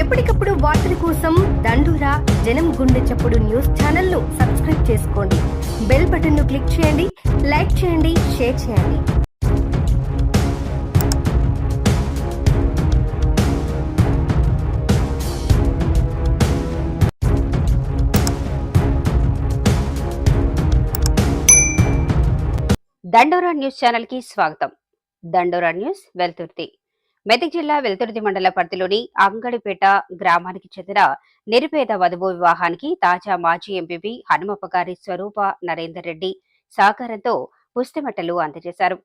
ఎప్పటికప్పుడు వార్తల కోసం దండూరా జనం గుండె చప్పుడు న్యూస్ ఛానల్ను సబ్స్క్రైబ్ చేసుకోండి. బెల్ బటన్ను క్లిక్ చేయండి లైక్ చేయండి షేర్ చేయండి. దండోరా న్యూస్ ఛానల్కి స్వాగతం. దండోరా న్యూస్ వెల్తుర్తి. మెదక్ జిల్లా వెలుతురుది మండల పరిధిలోని అంగడిపేట గ్రామానికి చెందిన నిరుపేద వధువు వివాహానికి తాజా మాజీ ఎంపీపీ హనుమప్ప గారి స్వరూప నరేందర్ రెడ్డి సహకారంతో పుస్తమెట్టలు అందజేశారు.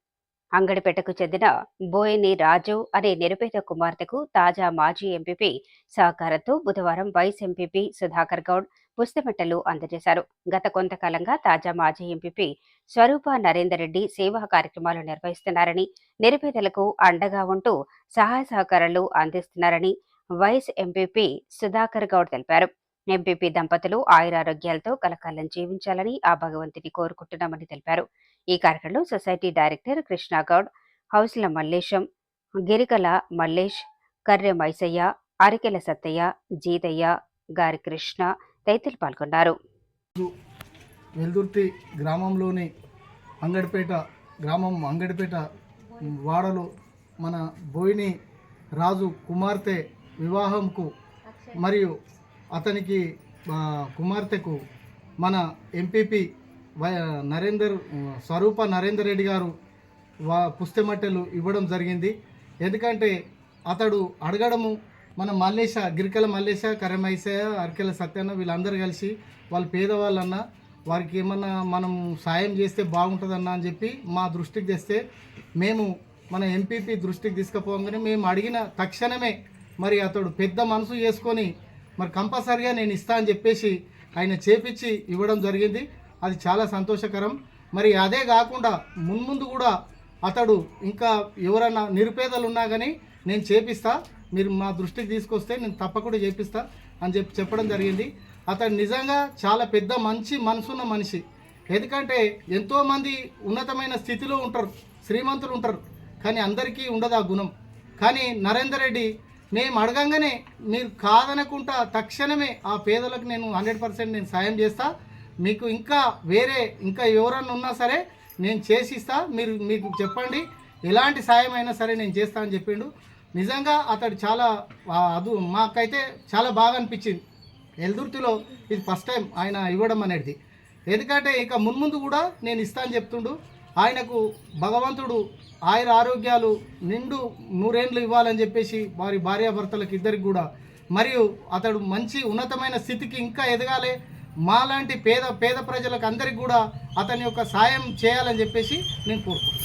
అంగడిపేటకు చెందిన బోయని రాజు అనే నిరుపేద కుమార్తెకు తాజా మాజీ ఎంపీపీ సహకారంతో బుధవారం వైస్ ఎంపీపీ సుధాకర్ గౌడ్ పుస్తమెట్టలు అందజేశారు. గత కొంతకాలంగా తాజా మాజీ ఎంపీపీ స్వరూప నరేందర్ రెడ్డి సేవా కార్యక్రమాలు నిర్వహిస్తున్నారని నిరుపేదలకు అండగా ఉంటూ సహాయ సహకారాలు అందిస్తున్నారని వైస్ ఎంపీపీ సుధాకర్ గౌడ్ తెలిపారు. ఎంపీపీ దంపతులు ఆయురారోగ్యాలతో కలకాలం జీవించాలని ఆ భగవంతుని కోరుకుంటున్నామని తెలిపారు. ఈ కార్యక్రమంలో సొసైటీ డైరెక్టర్ కృష్ణ గౌడ్ హౌస్ల మల్లేశం గిరికల మల్లేష్ కర్రె మైసయ్య అరికెల సత్తయ్య జీతయ్య గారి కృష్ణ తదితరులు పాల్గొన్నారు. వెల్దుర్తి గ్రామంలోని అంగడిపేట గ్రామం అంగడిపేట వాడలో మన బోయిని రాజు కుమార్తె వివాహంకు మరియు అతనికి కుమార్తెకు మన ఎంపీపీ వై నరేందర్ స్వరూప నరేందర్ రెడ్డి గారు వా పుస్తెమట్టెలు ఇవ్వడం జరిగింది. ఎందుకంటే అతడు అడగడము మన మల్లేశ గిరికల మల్లేశ కరమైసయ అరికెల సత్యన్న వీళ్ళందరూ కలిసి వాళ్ళు పేదవాళ్ళన్నా వారికి ఏమన్నా మనం సాయం చేస్తే బాగుంటుందన్న అని చెప్పి మా దృష్టికి తెస్తే మేము మన ఎంపీపీ దృష్టికి తీసుకుపోగానే మేము అడిగిన తక్షణమే మరి అతడు పెద్ద మనసు చేసుకొని మరి కంపల్సరిగా నేను ఇస్తా అని చెప్పేసి ఆయన చేపించి ఇవ్వడం జరిగింది. అది చాలా సంతోషకరం. మరి అదే కాకుండా మున్ముందు కూడా అతడు ఇంకా ఎవరన్నా నిరుపేదలు ఉన్నా కానీ నేను చేపిస్తా. మీరు మా దృష్టికి తీసుకొస్తే నేను తప్పకుండా చేపిస్తా అని చెప్పి చెప్పడం జరిగింది. అతడు నిజంగా చాలా పెద్ద మంచి మనసున్న మనిషి. ఎందుకంటే ఎంతోమంది ఉన్నతమైన స్థితిలో ఉంటారు శ్రీమంతులు ఉంటారు కానీ అందరికీ ఉండదు ఆ గుణం. కానీ నరేందర్ రెడ్డి మేము అడగంగానే మీరు కాదనకుండా తక్షణమే ఆ పేదలకు నేను హండ్రెడ్ పర్సెంట్ నేను సాయం చేస్తా. మీకు ఇంకా వేరే ఇంకా ఎవరన్నా ఉన్నా సరే నేను చేసిస్తా. మీరు మీకు చెప్పండి ఎలాంటి సాయం అయినా సరే నేను చేస్తా అని చెప్పిండు. నిజంగా అతడు చాలా అది అదు మాకైతే చాలా బాగా అనిపించింది. ఎల్దుర్తిలో ఇది ఫస్ట్ టైం ఆయన ఇవ్వడం అనేది. ఎందుకంటే ఇక మున్ముందు కూడా నేను ఇస్తా అని చెప్తుండు. ఆయనకు భగవంతుడు ఆయుర ఆరోగ్యాలు నిండు నూరేండ్లు ఇవ్వాలని చెప్పేసి వారి భార్యాభర్తలకు ఇద్దరికి కూడా. మరియు అతడు మంచి ఉన్నతమైన స్థితికి ఇంకా ఎదగాలి. మాలాంటి పేద పేద ప్రజలకు అందరికి కూడా అతని యొక్క సాయం చేయాలని చెప్పేసి నేను కోరుకుంటున్నాను.